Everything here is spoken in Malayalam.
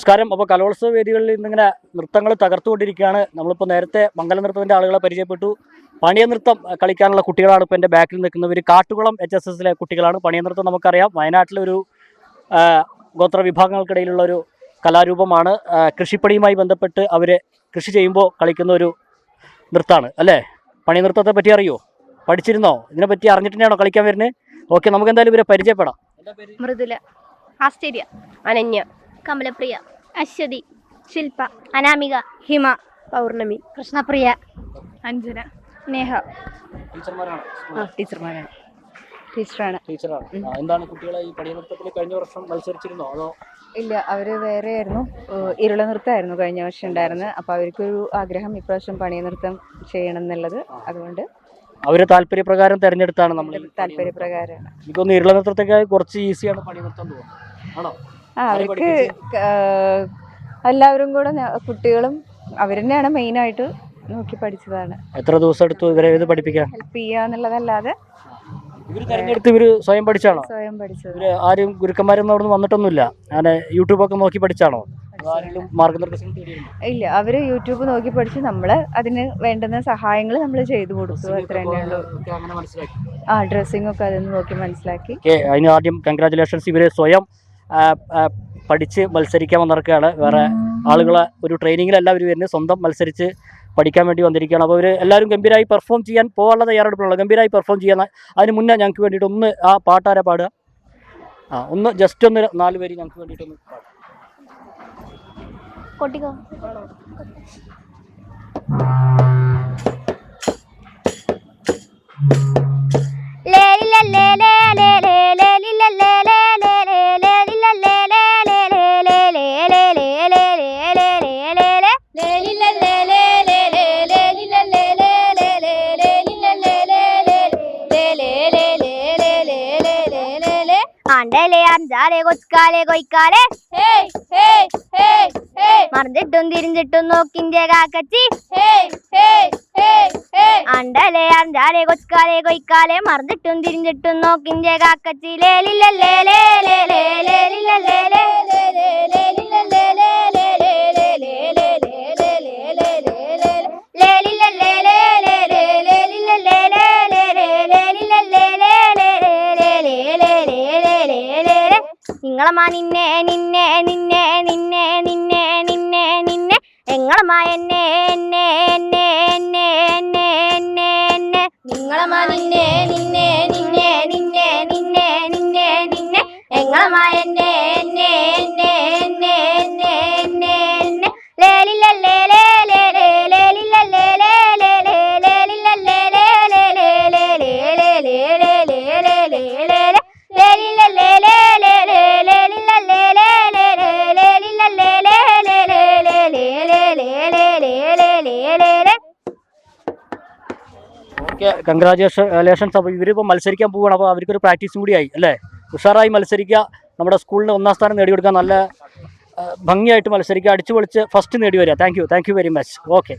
നമസ്കാരം. അപ്പോൾ കലോത്സവ വേദികളിൽ ഇന്നിങ്ങനെ നൃത്തങ്ങൾ തകർത്തുകൊണ്ടിരിക്കുകയാണ്. നമ്മളിപ്പോൾ നേരത്തെ മംഗല നൃത്തത്തിന്റെ ആളുകളെ പരിചയപ്പെട്ടു. പണിയ നൃത്തം കളിക്കാനുള്ള കുട്ടികളാണ് ഇപ്പോൾ എന്റെ ബാക്കിൽ നിൽക്കുന്നവർ. കാട്ടുകുളം എച്ച് എസ് എസിലെ കുട്ടികളാണ്. പണിയ നൃത്തം നമുക്കറിയാം. വയനാട്ടിലൊരു ഗോത്ര വിഭാഗങ്ങൾക്കിടയിലുള്ള ഒരു കലാരൂപമാണ്. കൃഷിപ്പണിയുമായി ബന്ധപ്പെട്ട് അവർ കൃഷി ചെയ്യുമ്പോൾ കളിക്കുന്ന ഒരു നൃത്തമാണ് അല്ലേ? പണി നൃത്തത്തെ പറ്റി അറിയോ? പഠിച്ചിരുന്നോ? ഇതിനെപ്പറ്റി അറിഞ്ഞിട്ട് തന്നെയാണോ കളിക്കാൻ വരുന്നത്? ഓക്കെ നമുക്ക് എന്തായാലും ഇവരെ പരിചയപ്പെടാം. മൃദുല. അനന്യ. കമലപ്രിയ അശ്വതി ശില്പ അനാമിക ഹിമ പൗർണമി കൃഷ്ണപ്രിയ അഞ്ജന നേഹ ടീച്ചർമാരാണ്? ടീച്ചറാണ്. ടീച്ചറാണ്. എന്താണ് കുട്ടികളെ ഈ പടിയനൃത്തത്തിൽ കഴിഞ്ഞ വർഷം മത്സരിച്ചിരുന്നോ? അതോ? ഇല്ല അവർ വേറെ ആയിരുന്നു ഇരുള നൃത്തമായിരുന്നു കഴിഞ്ഞ വർഷം ഉണ്ടായിരുന്നത്. അപ്പൊ അവർക്കൊരു ആഗ്രഹം ഇപ്രാവശ്യം പണിയ നൃത്തം ചെയ്യണം എന്നുള്ളത്. അതുകൊണ്ട് അവർ താല്പര്യപ്രകാരം തെരഞ്ഞെടുത്താണ് നമ്മൾ. താല്പര്യപ്രകാരമാണ്. എനിക്കൊന്ന് ഇരുള നൃത്തത്തൊക്കെ കുറച്ച് ഈസിയാണ് പണി നൃത്തം തോന്നുന്നു ആണോ? അവർക്ക് എല്ലാവരും കൂടെ കുട്ടികളും അവർ തന്നെയാണ് മെയിനായിട്ട് നോക്കി പഠിച്ചതാണ്. എത്ര ദിവസം എടുത്തു ഇവരെ ഇത് പഠിപ്പിക്കാൻ? ഹെൽപ്പ് ചെയ്യുക എന്നുള്ളതല്ലാതെ ഇവർ തെരഞ്ഞെടുത്ത് ഇവർ സ്വയം പഠിച്ചാണോ? സ്വയം പഠിച്ചത് ഇവർ ആരും ഗുരുക്കന്മാരൊന്നും അവിടെ നിന്ന് വന്നിട്ടൊന്നുമില്ല. അങ്ങനെ യൂട്യൂബൊക്കെ നോക്കി പഠിച്ചാണോ? ഇല്ല അവർ യൂട്യൂബ് നോക്കി പഠിച്ച് നമ്മൾ അതിന് വേണ്ടുന്ന സഹായങ്ങൾ നമ്മൾ ചെയ്തു കൊടുത്തു അത്ര തന്നെയുള്ളൂ ആ ഡ്രസ്സിംഗ് ഒക്കെ അതിന് നോക്കി മനസ്സിലാക്കി. അതിന് ആദ്യം കൺഗ്രാചുലേഷൻസ് ഇവർ സ്വയം പഠിച്ച് മത്സരിക്കാൻ വന്നിരിക്കുകയാണ് വേറെ ആളുകളെ ഒരു ട്രെയിനിങ്ങിലല്ല അവർ വരുന്നത്. സ്വന്തം മത്സരിച്ച് പഠിക്കാൻ വേണ്ടി വന്നിരിക്കുകയാണ്. അപ്പോൾ അവർ എല്ലാവരും ഗംഭീരമായി പെർഫോം ചെയ്യാൻ പോകാനുള്ള തയ്യാറെടുപ്പുള്ള ഗംഭീരമായി പെർഫോം ചെയ്യാൻ അതിന് മുന്നേ ഞങ്ങൾക്ക് വേണ്ടിയിട്ട് ഒന്ന് ആ പാട്ടാരെ പാടുക. ആ ഒന്ന് ജസ്റ്റ് ഒന്ന് നാല് പേര് ഞങ്ങൾക്ക് വേണ്ടിയിട്ടൊന്ന് Thank കൊട്ടിക്കോ. ആണ്ടല്ലേ അഞ്ചാലെ കൊച്ചുകാലെ കൊയ്ക്കാലേ മറിഞ്ഞിട്ടും തിരിഞ്ഞിട്ടും നോക്കിന്റെ കാക്കച്ചി അണ്ടലേ അഞ്ചാലേ കൊച്ചുകാലെ കൊയ്ക്കാലെ മറിഞ്ഞിട്ടും തിരിഞ്ഞിട്ടും നോക്കിന്റെ കാക്കച്ചി ലേലില്ലല്ലേ ലേലേ ലേലില്ലല്ലേ നിങ്ങളമാ നിന്നെ നിന്നെ നിന്നെ നിന്നെ നിന്നെ നിന്നെ നിന്നെ എങ്ങളമാ എന്നെ എന്നെ എന്നെ എന്നെ ഓക്കെ കൺഗ്രാജുലേഷൻസ് അപ്പോൾ ഇവരിപ്പോൾ മത്സരിക്കാൻ പോവുകയാണ് അപ്പോൾ അവർക്കൊരു പ്രാക്ടീസും കൂടി ആയി അല്ലേ? ഉഷാറായി മത്സരിക്കുക. നമ്മുടെ സ്കൂളിന് ഒന്നാം സ്ഥാനം നേടിയെടുക്കാൻ നല്ല ഭംഗിയായിട്ട് മത്സരിക്കുക. അടിച്ചു പൊളിച്ച് ഫസ്റ്റ് നേടി വരിക thank you thank you very much okay